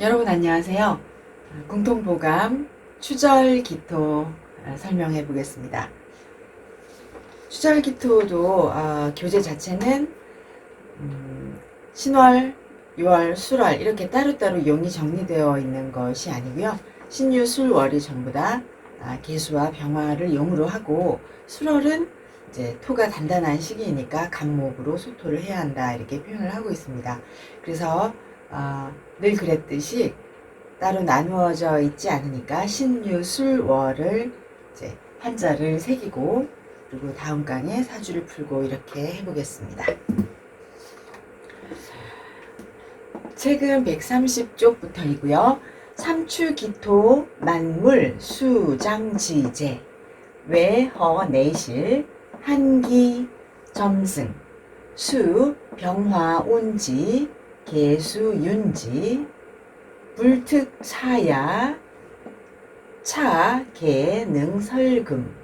여러분 안녕하세요. 공통보감 추절기토 아, 설명해 보겠습니다. 추절기토도 어, 교재 자체는 음, 신월, 유월, 술월 이렇게 따로따로 용이 정리되어 있는 것이 아니고요. 신유, 술, 월이 전부 다 아, 개수와 병화를 용으로 하고 술월은 이제 토가 단단한 시기이니까 간목으로 소토를 해야 한다 이렇게 표현을 하고 있습니다. 그래서 어, 늘 그랬듯이 따로 나누어져 있지 않으니까 신유술월을 이제 한자를 새기고 그리고 다음 강에 사주를 풀고 이렇게 해보겠습니다. 책은 130쪽부터이고요. 삼추기토 만물 수장지제 외허 내실 한기 점승 수 병화 온지 개수윤지 불특사야 차개능설금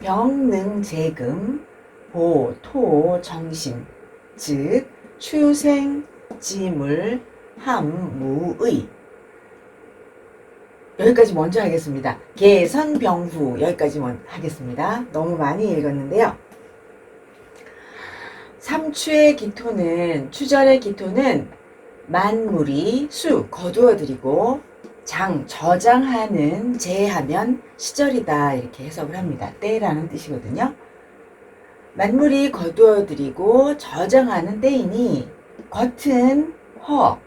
병능재금 보토정신 즉 추생지물 함무의 여기까지 먼저 하겠습니다. 개선병후 여기까지 먼저 하겠습니다. 너무 많이 읽었는데요. 삼추의 기토는 추절의 기토는 만물이 수 거두어드리고 장 저장하는 제하면 시절이다 이렇게 해석을 합니다. 때라는 뜻이거든요. 만물이 거두어드리고 저장하는 때이니 겉은 허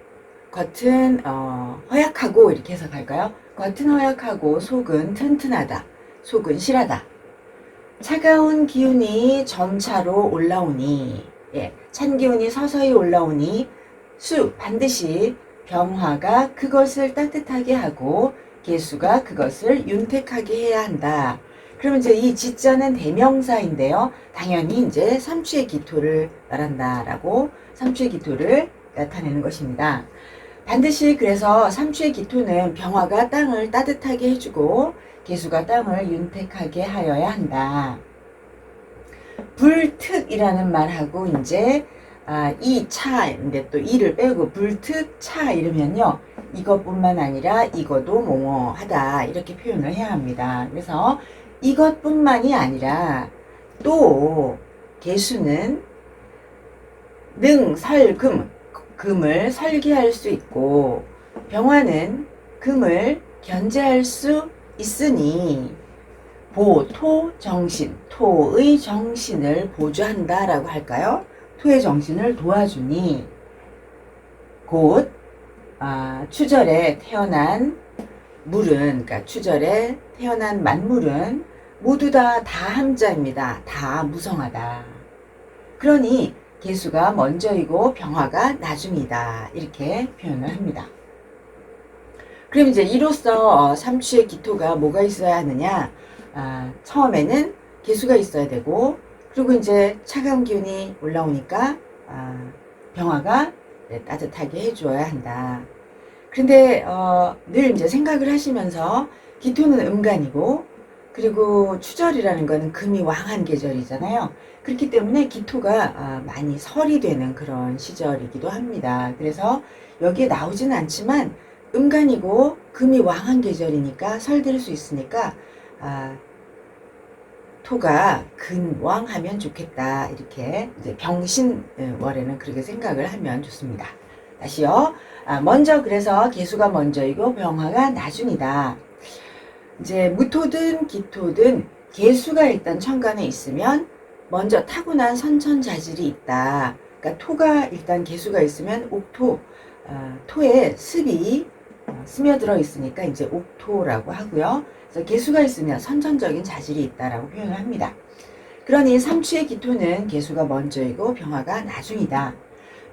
겉은 어, 허약하고 이렇게 해석할까요? 겉은 허약하고 속은 튼튼하다. 속은 실하다. 차가운 기운이 점차로 올라오니 예, 찬 기운이 서서히 올라오니 수 반드시 병화가 그것을 따뜻하게 하고 개수가 그것을 윤택하게 해야 한다. 그러면 이제 이 지자는 대명사인데요. 당연히 이제 삼추의 기토를 말한다라고 삼추의 기토를 나타내는 것입니다. 반드시 그래서 삼추의 기토는 병화가 땅을 따뜻하게 해주고 개수가 땅을 윤택하게 하여야 한다. 불특이라는 말하고 이제 아, 이 차인데 또 이를 빼고 불특 차 이러면요 이것뿐만 아니라 이것도 뭐뭐하다 이렇게 표현을 해야 합니다. 그래서 이것뿐만이 아니라 또 개수는 능, 설, 금 금을 설계할 수 있고 병화는 금을 견제할 수 있으니 보, 토, 정신, 토의 정신을 보조한다라고 할까요? 토의 정신을 도와주니 곧 아, 추절에 태어난 물은 그러니까 추절에 태어난 만물은 모두 다 다 함자입니다. 다 무성하다. 그러니 개수가 먼저이고 병화가 나중이다. 이렇게 표현을 합니다. 그럼 이제 이로써 어, 삼추의 기토가 뭐가 있어야 하느냐? 아, 처음에는 개수가 있어야 되고 그리고 이제 차가운 기운이 올라오니까 아, 병화가 네, 따뜻하게 해주어야 한다. 그런데 어, 늘 이제 생각을 하시면서 기토는 음간이고 그리고 추절이라는 거는 금이 왕한 계절이잖아요. 그렇기 때문에 기토가 아, 많이 설이 되는 그런 시절이기도 합니다. 그래서 여기에 나오지는 않지만 음간이고 금이 왕한 계절이니까 설될 수 있으니까 아, 토가 근왕하면 좋겠다 이렇게 이제 병신월에는 그렇게 생각을 하면 좋습니다. 다시요. 아, 먼저 그래서 개수가 먼저이고 병화가 나중이다. 이제 무토든 기토든 개수가 일단 천간에 있으면 먼저 타고난 선천자질이 있다. 그러니까 토가 일단 개수가 있으면 옥토, 어, 토에 습이 어, 스며들어 있으니까 이제 옥토라고 하고요. 그래서 개수가 있으면 선천적인 자질이 있다라고 표현을 합니다. 그러니 삼추의 기토는 개수가 먼저이고 병화가 나중이다.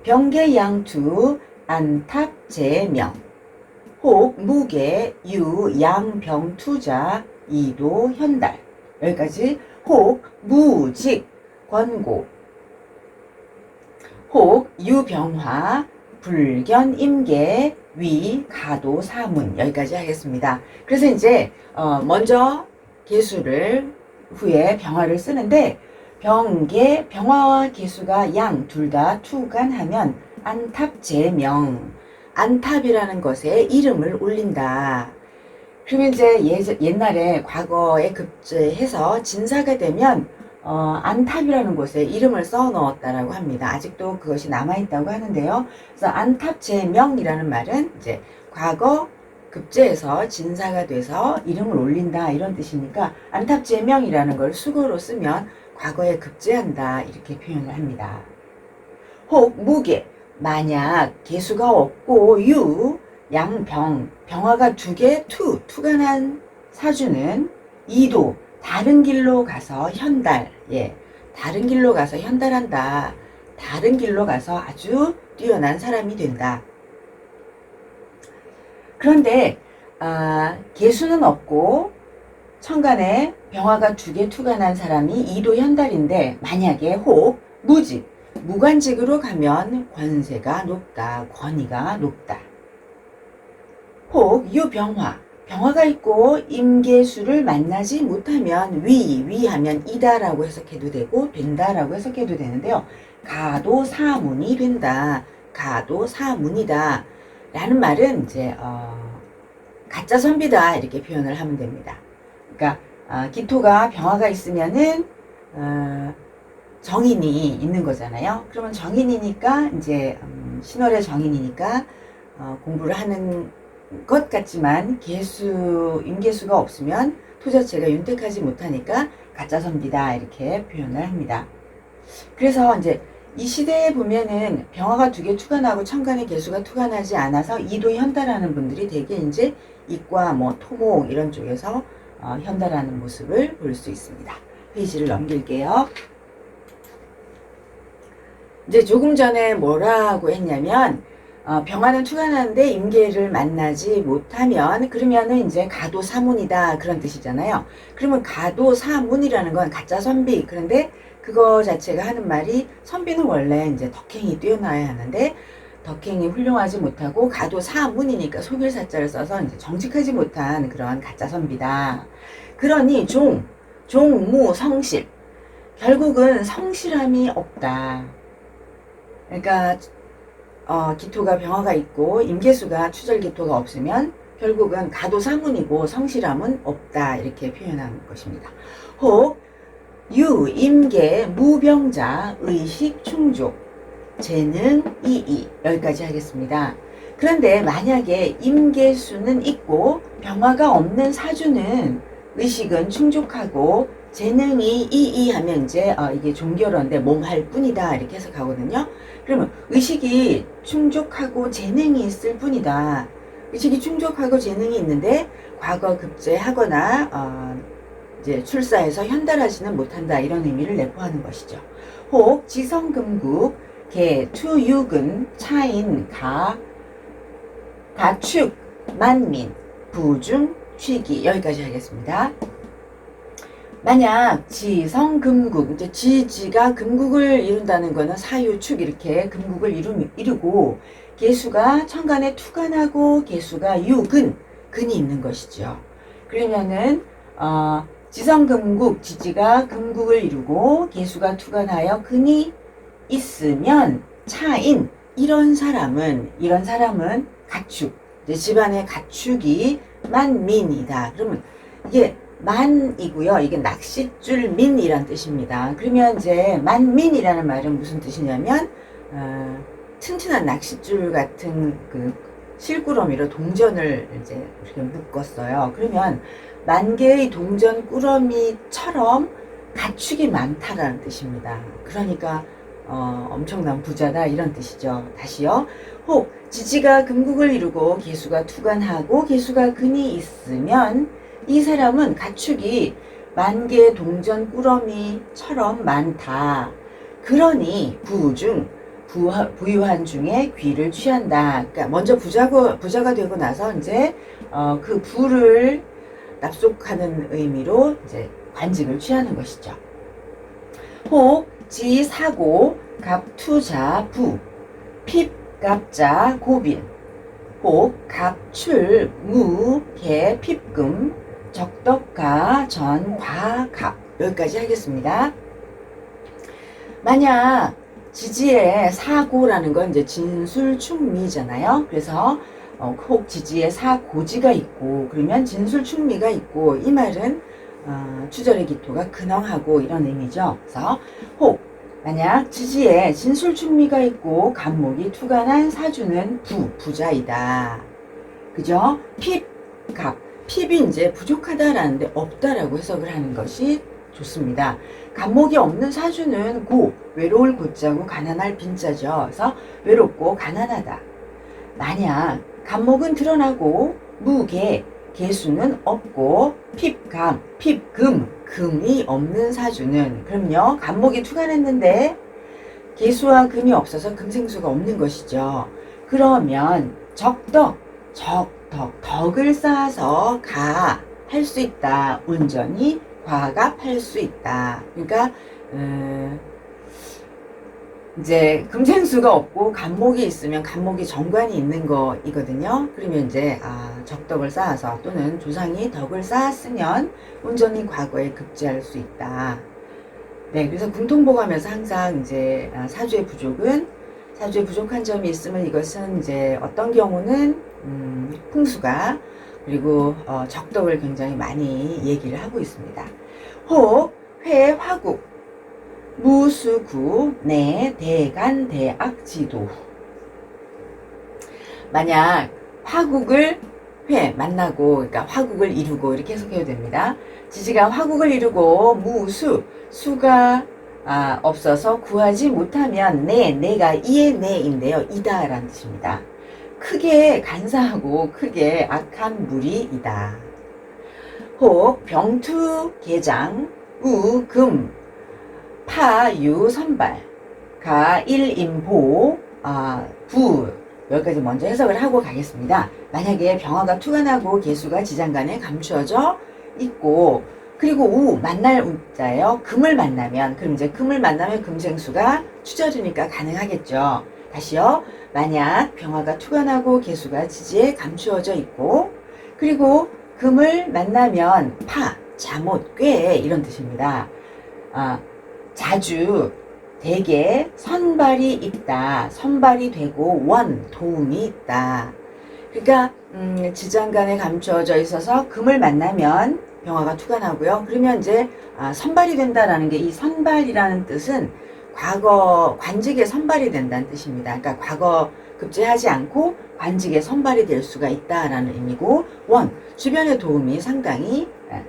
병계양투 안탑제명 혹 무게 유 양병투자 이도 현달 여기까지 혹 무직 권고 혹 유병화 불견 임계 위 가도 사문 여기까지 하겠습니다. 그래서 이제 어 먼저 개수를 후에 병화를 쓰는데 병계 병화와 개수가 양 둘 다 투간하면 안탑제명 안탑이라는 것에 이름을 올린다. 그러면 이제 예, 옛날에 과거에 급제해서 진사가 되면 어, 안탑이라는 곳에 이름을 써 넣었다라고 합니다. 아직도 그것이 남아있다고 하는데요. 그래서 안탑제명이라는 말은 이제 과거 급제해서 진사가 돼서 이름을 올린다 이런 뜻이니까 안탑제명이라는 걸 수거로 쓰면 과거에 급제한다 이렇게 표현을 합니다. 혹 무게 만약 개수가 없고 유 양병 병화가 두 개 투 투가 난 사주는 이도 다른 길로 가서 현달. 예. 다른 길로 가서 현달한다. 다른 길로 가서 아주 뛰어난 사람이 된다. 그런데 아, 개수는 없고 천간에 병화가 두개난 사람이 이도 현달인데 만약에 혹 무직 무관직으로 가면 권세가 높다 권위가 높다. 혹 유병화 병화가 있고 임계수를 만나지 못하면 위 위하면 이다라고 해석해도 되고 된다라고 해석해도 되는데요 가도 사문이 된다 가도 사문이다 라는 말은 이제 어, 가짜 선비다 이렇게 표현을 하면 됩니다. 그러니까 어, 기토가 병화가 있으면은 어, 정인이 있는 거잖아요. 그러면 정인이니까 이제 음, 신월의 정인이니까 어, 공부를 하는 것 같지만 개수 임계수가 없으면 토 자체가 윤택하지 못하니까 가짜 선비다 이렇게 표현을 합니다. 그래서 이제 이 시대에 보면은 병화가 두 개 투가 나고 천간에 개수가 투가 나지 않아서 이도 현달하는 분들이 되게 이제 이과 뭐 토목 이런 쪽에서 어, 현달하는 모습을 볼 수 있습니다. 페이지를 넘길게요. 이제 조금 전에 뭐라고 했냐면 어, 병화는 투가 나는데 임계를 만나지 못하면 그러면은 이제 가도 사문이다 그런 뜻이잖아요. 그러면 가도 사문이라는 건 가짜 선비 그런데 그거 자체가 하는 말이 선비는 원래 이제 덕행이 뛰어나야 하는데 덕행이 훌륭하지 못하고 가도 사문이니까 속일 사자를 써서 이제 정직하지 못한 그런 가짜 선비다. 그러니 종, 종무, 성실. 결국은 성실함이 없다. 그러니까 어, 기토가 병화가 있고 임계수가 추절 기토가 없으면 결국은 가도 사문이고 성실함은 없다 이렇게 표현한 것입니다. 혹 유, 임계, 무병자, 의식, 충족, 재능, 이이 여기까지 하겠습니다. 그런데 만약에 임계수는 있고 병화가 없는 사주는 의식은 충족하고 재능이 이이 하면 이제 어, 이게 종결어인데 몸할 뿐이다 이렇게 해석하거든요. 그러면 의식이 충족하고 재능이 있을 뿐이다. 의식이 충족하고 재능이 있는데 과거 급제하거나 어, 이제 출사해서 현달하지는 못한다 이런 의미를 내포하는 것이죠. 혹 지성금국 개 투육은 차인 가 가축 만민 부중 취기 여기까지 하겠습니다. 만약 지 성 금국 이제 지 지가 금국을 이룬다는 거는 사유 축 이렇게 금국을 이루, 이루고 개수가 천간에 투간하고 개수가 유근 근이 있는 것이죠. 그러면은 어, 지성금국 지지가 금국을 이루고 개수가 투간하여 근이 있으면 차인 이런 사람은 이런 사람은 가축 집안의 가축이 만민이다. 그러면 이게 만이고요. 이게 낚싯줄 민이란 뜻입니다. 그러면 이제 만민이라는 말은 무슨 뜻이냐면 어, 튼튼한 낚싯줄 같은 그 실꾸러미로 동전을 이제 이렇게 묶었어요. 그러면 만 개의 동전 꾸러미처럼 가축이 많다라는 뜻입니다. 그러니까 어, 엄청난 부자다 이런 뜻이죠. 다시요. 혹 지지가 금국을 이루고 개수가 투간하고 개수가 근이 있으면 이 사람은 가축이 만개 동전 꾸러미처럼 많다. 그러니 부중 부유한 중에 귀를 취한다. 그러니까 먼저 부자고 부자가 되고 나서 이제 어, 그 부를 납속하는 의미로 이제 관직을 취하는 것이죠. 혹 지사고 갑투자 부 핍갑자 고빈 혹 갑출 무개 핍금 적덕가 전과 갑 여기까지 하겠습니다. 만약 지지의 사고라는 건 이제 진술충미잖아요. 그래서 어, 혹 지지에 사고지가 있고 그러면 진술충미가 있고 이 말은 어, 추절의 기토가 근황하고 이런 의미죠. 그래서 혹 만약 지지에 진술충미가 있고 간목이 투간한 사주는 부 부자이다. 그죠? 핍, 갑. 핍이 이제 부족하다라는데 없다라고 해석을 하는 것이 좋습니다. 간목이 없는 사주는 고, 외로울 고자고 가난할 빈자죠. 그래서 외롭고 가난하다. 만약 간목은 드러나고 무개, 개수는 없고 핍감, 핍금, 금이 없는 사주는 그럼요. 간목이 투간했는데 개수와 금이 없어서 금생수가 없는 것이죠. 그러면 적덕, 적 덕, 덕을 쌓아서 가 할 수 있다. 온전히 과갑할 수 있다. 그러니까 음, 이제 금생수가 없고 간목이 있으면 간목이 정관이 있는 거이거든요. 그러면 이제 아, 적덕을 쌓아서 또는 조상이 덕을 쌓았으면 온전히 과거에 급제할 수 있다. 네, 그래서 궁통보감에서 항상 이제 아, 사주의 부족은 사주에 부족한 점이 있으면 이것은 이제 어떤 경우는 음, 풍수가 그리고 어, 적덕을 굉장히 많이 얘기를 하고 있습니다. 혹, 회, 화국, 무수구, 내, 대간, 대악, 지도. 만약 화국을 회 만나고 그러니까 화국을 이루고 이렇게 해석해도 됩니다. 지지가 화국을 이루고 무수 수가 아, 없어서 구하지 못하면 내 내가 이의 내인데요 이다라는 뜻입니다. 크게 간사하고 크게 악한 무리이다. 혹 병투 개장 우금 파유 선발 가 일임보 아, 부 여기까지 먼저 해석을 하고 가겠습니다. 만약에 병화가 투간하고 개수가 지장간에 감추어져 있고 그리고 우 만날 우자예요. 금을 만나면 그럼 이제 금을 만나면 금생수가 추절이니까 가능하겠죠. 다시요. 만약 병화가 투간하고 개수가 지지에 감추어져 있고 그리고 금을 만나면 파, 잠옷, 꽤 이런 뜻입니다. 아, 자주 대개 선발이 있다. 선발이 되고 원 도움이 있다. 그러니까 음, 지장간에 감추어져 있어서 금을 만나면 병화가 투간하고요. 그러면 이제 아, 선발이 된다라는 게 이 선발이라는 뜻은 과거 관직에 선발이 된다는 뜻입니다. 그러니까 과거 급제하지 않고 관직에 선발이 될 수가 있다라는 의미고 원 주변의 도움이 상당히 예,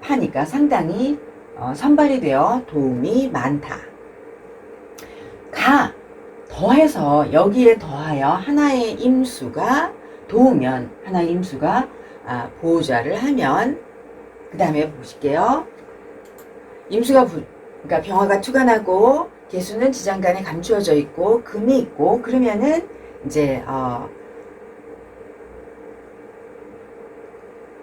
파니까 상당히 어, 선발이 되어 도움이 많다. 가 더해서 여기에 더하여 하나의 임수가 도우면 하나의 임수가 아, 보호자를 하면 그 다음에 보실게요. 임수가 부, 그러니까 병화가 투간하고 개수는 지장간에 감추어져 있고 금이 있고 그러면은 이제 어,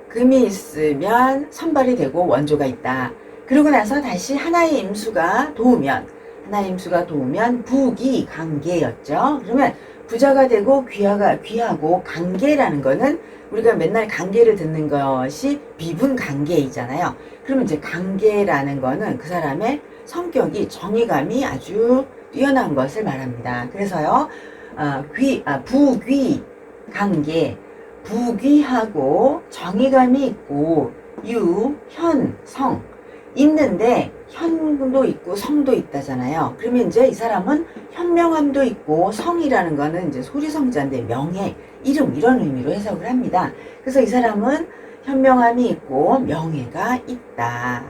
금이 있으면 선발이 되고 원조가 있다. 그러고 나서 다시 하나의 임수가 도우면 하나의 임수가 도우면 부기 강계였죠. 그러면 부자가 되고 귀하가 귀하고 강계라는 거는 우리가 맨날 강계를 듣는 것이 비분 강계이잖아요. 그러면 이제 강계라는 거는 그 사람의 성격이 정의감이 아주 뛰어난 것을 말합니다. 그래서요, 어, 귀, 아, 부귀 강계, 부귀하고 정의감이 있고 유, 현, 성 있는데 현도 있고 성도 있다잖아요. 그러면 이제 이 사람은 현명함도 있고 성이라는 거는 이제 소리성자인데 명예, 이름 이런 의미로 해석을 합니다. 그래서 이 사람은 현명함이 있고 명예가 있다.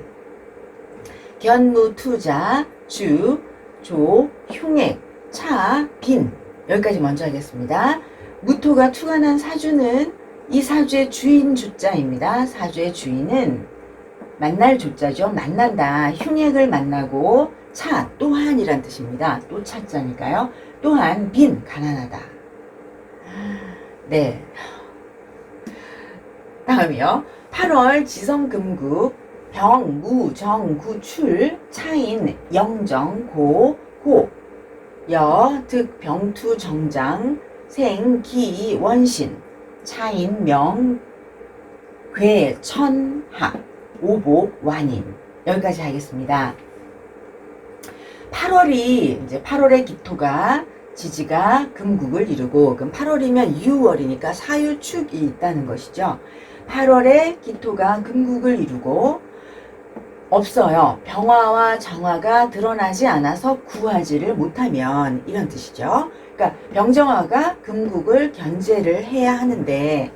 견무투자, 주, 조, 흉액, 차, 빈 여기까지 먼저 하겠습니다. 무토가 투간한 사주는 이 사주의 주인 주자입니다. 사주의 주인은 만날 조자죠. 만난다. 흉액을 만나고 차 또한이란 뜻입니다. 또 차자니까요. 또한 빈 가난하다. 네. 다음이요. 8월 지성금국 병, 무, 정, 구, 출, 차인, 영정, 고, 고, 여, 득, 병투, 정장, 생, 기, 원신, 차인, 명, 괴, 천, 학. 오복, 완인. 여기까지 하겠습니다. 8월이 이제 8월의 기토가 지지가 금국을 이루고 그럼 8월이면 6월이니까 사유축이 있다는 것이죠. 8월에 기토가 금국을 이루고 없어요. 병화와 정화가 드러나지 않아서 구하지를 못하면 이런 뜻이죠. 그러니까 병정화가 금국을 견제를 해야 하는데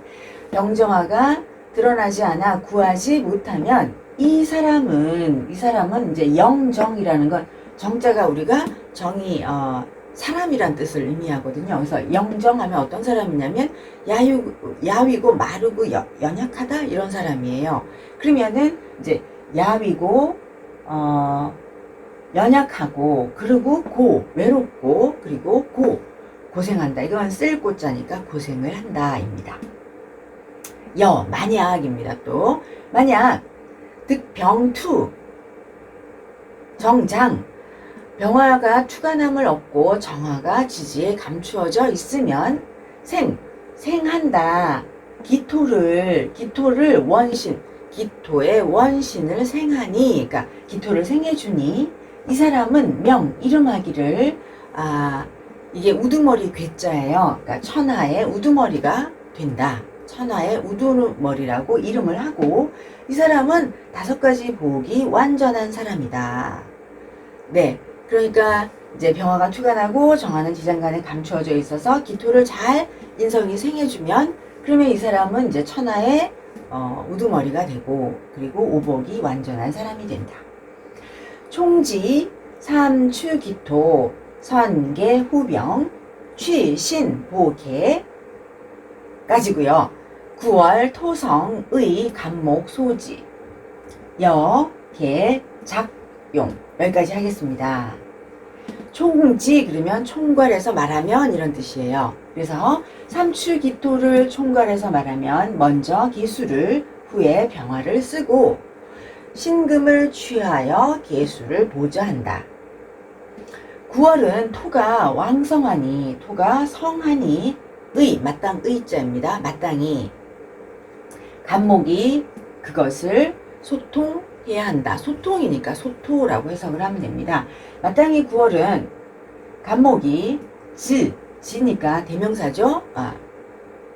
병정화가 드러나지 않아 구하지 못하면 이 사람은 이 사람은 이제 영정이라는 건 정자가 우리가 정이 어, 사람이란 뜻을 의미하거든요. 그래서 영정하면 어떤 사람이냐면 야유, 야위고 마르고 여- 연약하다 이런 사람이에요. 그러면은 이제 야위고 어, 연약하고 그리고 고 외롭고 그리고 고 고생한다. 이건 쓸 고자니까 고생을 한다입니다. 여 만약입니다. 또 만약 득병투 정장 병화가 투간함을 얻고 정화가 지지에 감추어져 있으면 생 생한다 기토를 기토를 원신 기토의 원신을 생하니 그러니까 기토를 생해주니 이 사람은 명 이름하기를 아 이게 우두머리 괴자예요. 그러니까 천하의 우두머리가 된다. 천하의 우두머리라고 이름을 하고 이 사람은 다섯 가지 복이 완전한 사람이다. 네. 그러니까 이제 병화가 투간하고 정화는 지장간에 감추어져 있어서 기토를 잘 인성이 생해주면 그러면 이 사람은 이제 천하의 어, 우두머리가 되고 그리고 오복이 완전한 사람이 된다. 총지 삼추기토 선계 후병 취신 보계 까지고요. 9월 토성의 간목 소지 여, 개, 작용 여기까지 하겠습니다. 총지 그러면 총괄해서 말하면 이런 뜻이에요. 그래서 삼추기토를 총괄해서 말하면 먼저 기수를 후에 병화를 쓰고 신금을 취하여 계수를 보좌한다. 9월은 토가 왕성하니 토가 성하니 의 마땅 의 자입니다. 마땅히 간목이 그것을 소통 해야 한다. 소통이니까 소토라고 해석을 하면 됩니다. 마땅히 9월은 간목이 지, 지니까 대명사죠. 아,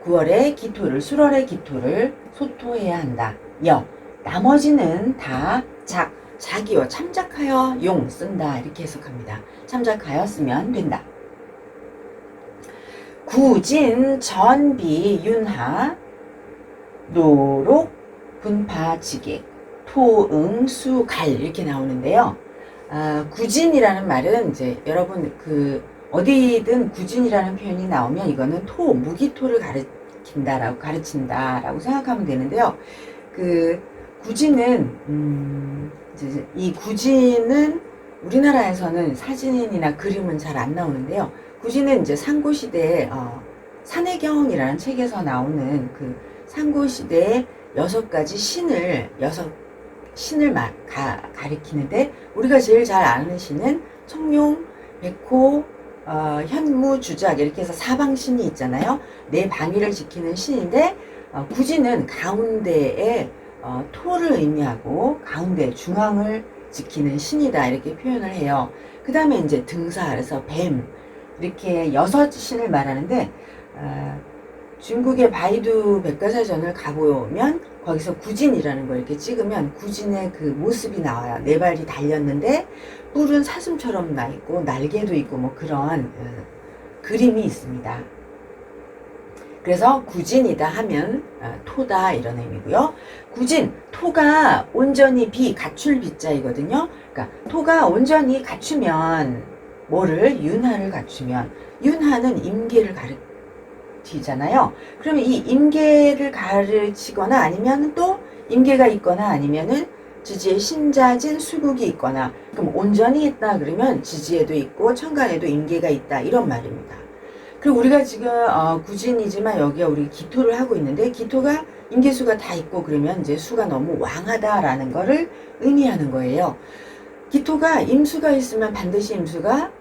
9월의 기토를, 수월의 기토를 소토해야 한다. 여, 나머지는 다 작, 자기요, 참작하여 용 쓴다. 이렇게 해석합니다. 참작하여 쓰면 된다. 구진, 전비, 윤하, 노록, 분파, 지객, 토 응, 수, 갈 이렇게 나오는데요. 아, 구진이라는 말은 이제 여러분 그 어디든 구진이라는 표현이 나오면 이거는 토, 무기토를 가르친다라고 가르친다라고 생각하면 되는데요. 그 구진은 음, 이 구진은 우리나라에서는 사진이나 그림은 잘 안 나오는데요. 구진은 이제 상고 시대에 어, 산해경이라는 책에서 나오는 그 상고 시대의 여섯 가지 신을 여섯 신을 마, 가, 가리키는데 우리가 제일 잘 아는 신은 청룡, 백호, 어, 현무, 주작 이렇게 해서 사방신이 있잖아요. 네 방위를 지키는 신인데 어, 구지는 가운데에 어, 토를 의미하고 가운데 중앙을 지키는 신이다 이렇게 표현을 해요. 그 다음에 이제 등사 그래서 뱀 이렇게 여섯 신을 말하는데 어, 중국의 바이두 백과사전을 가보면 거기서 구진이라는 걸 이렇게 찍으면 구진의 그 모습이 나와요. 네 발이 달렸는데 뿔은 사슴처럼 나 있고 날개도 있고 뭐 그런 어, 그림이 있습니다. 그래서 구진이다 하면 어, 토다 이런 의미고요. 구진 토가 온전히 비 갖출 비자이거든요. 그러니까 토가 온전히 갖추면 뭐를 윤하를 갖추면 윤하는 임계를 가르 치잖아요. 그러면 이 임계를 가르치거나 아니면 또 임계가 있거나 아니면은 지지에 신자진 수국이 있거나 그럼 온전히 했다 그러면 지지에도 있고 천간에도 임계가 있다 이런 말입니다. 그리고 우리가 지금 어, 구진이지만 여기에 우리 기토를 하고 있는데 기토가 임계수가 다 있고 그러면 이제 수가 너무 왕하다라는 거를 의미하는 거예요. 기토가 임수가 있으면 반드시 임수가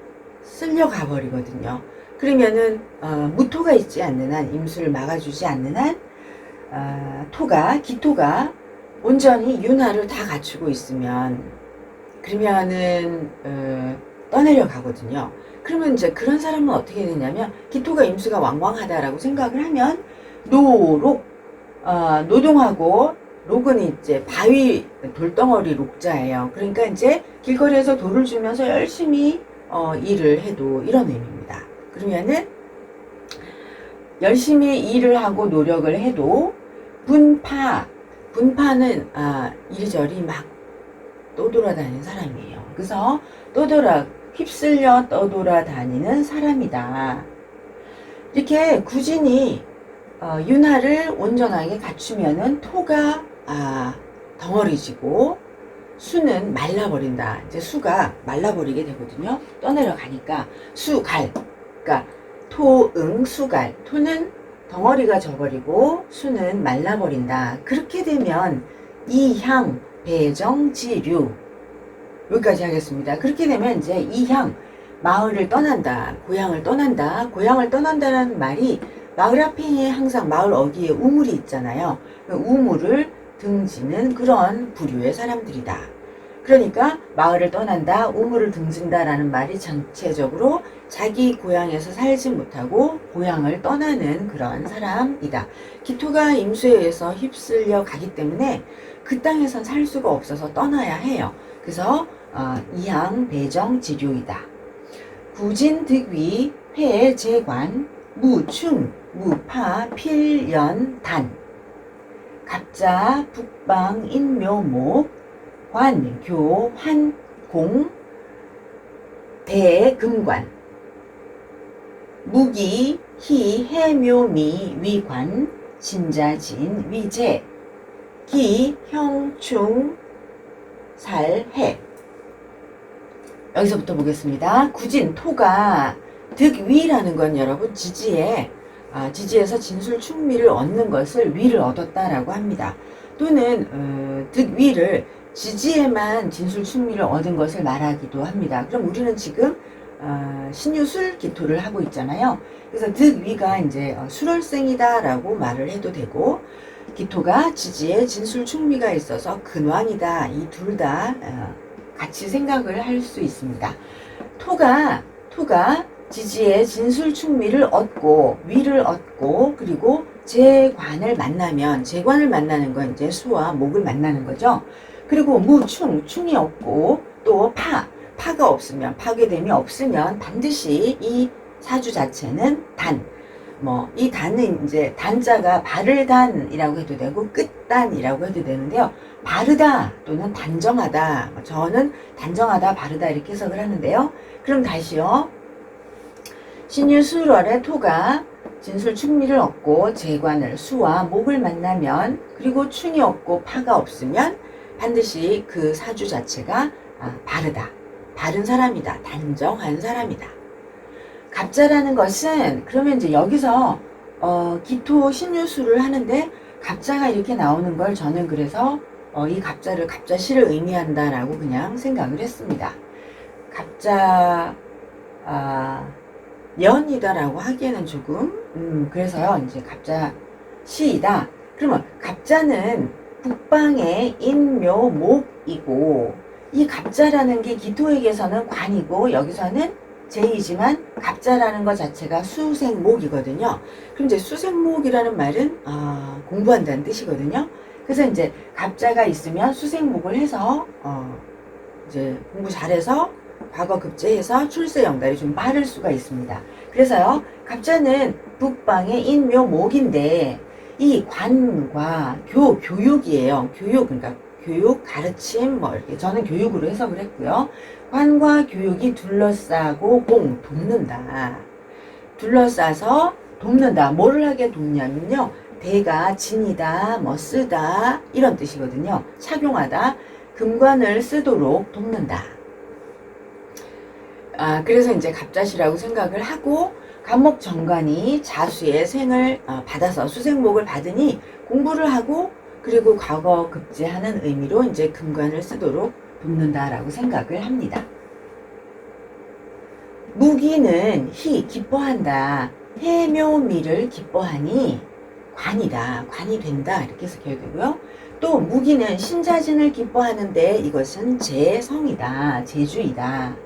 쓸려가 버리거든요. 그러면은 어, 무토가 있지 않는 한 임수를 막아주지 않는 한 어, 토가 기토가 온전히 윤화를 다 갖추고 있으면 그러면은 어, 떠내려 가거든요. 그러면 이제 그런 사람은 어떻게 되냐면 기토가 임수가 왕왕하다라고 생각을 하면 노록 어, 노동하고 록은 이제 바위 돌덩어리 록자예요. 그러니까 이제 길거리에서 돌을 주면서 열심히 어, 일을 해도 이런 의미입니다. 그러면은 열심히 일을 하고 노력을 해도 분파 분파는 아, 이리저리 막 떠돌아다니는 사람이에요. 그래서 떠돌아 휩쓸려 떠돌아다니는 사람이다. 이렇게 구진이 어, 윤활을 온전하게 갖추면은 토가 아, 덩어리지고 수는 말라버린다. 이제 수가 말라버리게 되거든요. 떠내려 가니까 수 갈. 그러니까 토응 수갈. 토는 덩어리가 져버리고 수는 말라버린다. 그렇게 되면 이향 배정지류 여기까지 하겠습니다. 그렇게 되면 이제 이향 마을을 떠난다, 고향을 떠난다, 고향을 떠난다는 말이 마을 앞에 항상 마을 어귀에 우물이 있잖아요. 그 우물을 등지는 그런 부류의 사람들이다. 그러니까 마을을 떠난다, 우물을 등진다라는 말이 전체적으로 자기 고향에서 살지 못하고 고향을 떠나는 그런 사람이다. 기토가 임수에 의해서 휩쓸려 가기 때문에 그 땅에선 살 수가 없어서 떠나야 해요. 그래서 어, 이항 배정 지류이다. 구진 득위 회 재관 무충 무파 필연 단 갑자 북방 인묘목 관 교 환 공 대 금관 무기 희 해 묘 미 위관 신자 진 위재 기 형 충 살 해 여기서부터 보겠습니다. 구진 토가 득 위라는 건 여러분 지지에 아, 지지에서 진술 충미를 얻는 것을 위를 얻었다라고 합니다. 또는 어, 득 위를 지지에만 진술 충미를 얻은 것을 말하기도 합니다. 그럼 우리는 지금 어, 신유술 기토를 하고 있잖아요. 그래서 득위가 이제 어, 술월생이다라고 말을 해도 되고 기토가 지지에 진술 충미가 있어서 근왕이다. 이 둘 다 어, 같이 생각을 할 수 있습니다. 토가 토가 지지에 진술 충미를 얻고 위를 얻고 그리고 재관을 만나면 재관을 만나는 건 이제 수와 목을 만나는 거죠. 그리고 무 충 충이 없고 또 파 파가 없으면 파괴됨이 없으면 반드시 이 사주 자체는 단. 뭐 이 단은 이제 단자가 바르단이라고 해도 되고 끝단이라고 해도 되는데요. 바르다 또는 단정하다. 뭐 저는 단정하다, 바르다 이렇게 해석을 하는데요. 그럼 다시요. 신유술월의 토가 진술 충미를 얻고 재관을 수와 목을 만나면 그리고 충이 없고 파가 없으면 반드시 그 사주 자체가 아, 바르다. 바른 사람이다. 단정한 사람이다. 갑자라는 것은 그러면 이제 여기서 어, 기토 신유술을 하는데 갑자가 이렇게 나오는 걸 저는 그래서 어, 이 갑자를 갑자시를 의미한다라고 그냥 생각을 했습니다. 갑자 아, 년이다라고 하기에는 조금 음, 그래서요 이제 갑자 시이다. 그러면 갑자는 북방의 인묘목이고 이 갑자라는 게 기토에게서는 관이고 여기서는 제이지만 갑자라는 것 자체가 수생목이거든요. 그럼 이제 수생목이라는 말은 아, 공부한다는 뜻이거든요. 그래서 이제 갑자가 있으면 수생목을 해서 어, 이제 공부 잘해서 과거 급제해서 출세 영달이 좀 빠를 수가 있습니다. 그래서요, 갑자는 북방의 인묘목인데 이 관과 교 교육이에요. 교육 그러니까 교육 가르침 뭐 이렇게 저는 교육으로 해석을 했고요. 관과 교육이 둘러싸고 공 돕는다. 둘러싸서 돕는다. 뭐를 하게 돕냐면요. 대가 진이다, 뭐 쓰다 이런 뜻이거든요. 착용하다, 금관을 쓰도록 돕는다. 아, 그래서 이제 갑자시라고 생각을 하고 감목 정관이 자수의 생을 어, 받아서 수생목을 받으니 공부를 하고 그리고 과거 급제하는 의미로 이제 금관을 쓰도록 돕는다라고 생각을 합니다. 무기는 희 기뻐한다. 해묘미를 기뻐하니 관이다. 관이 된다. 이렇게 해석해야 되고요. 또 무기는 신자진을 기뻐하는데 이것은 재성이다. 재주이다.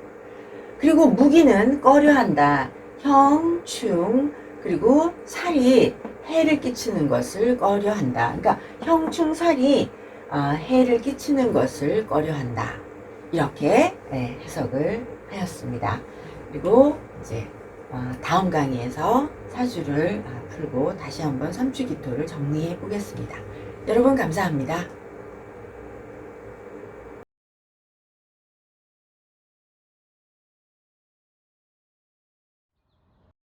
그리고 무기는 꺼려한다. 형, 충, 그리고 살이 해를 끼치는 것을 꺼려한다. 그러니까 형, 충, 살이 아, 해를 끼치는 것을 꺼려한다. 이렇게 네, 해석을 하였습니다. 그리고 이제 어, 다음 강의에서 사주를 아, 풀고 다시 한번 삼주기토를 정리해 보겠습니다. 여러분 감사합니다.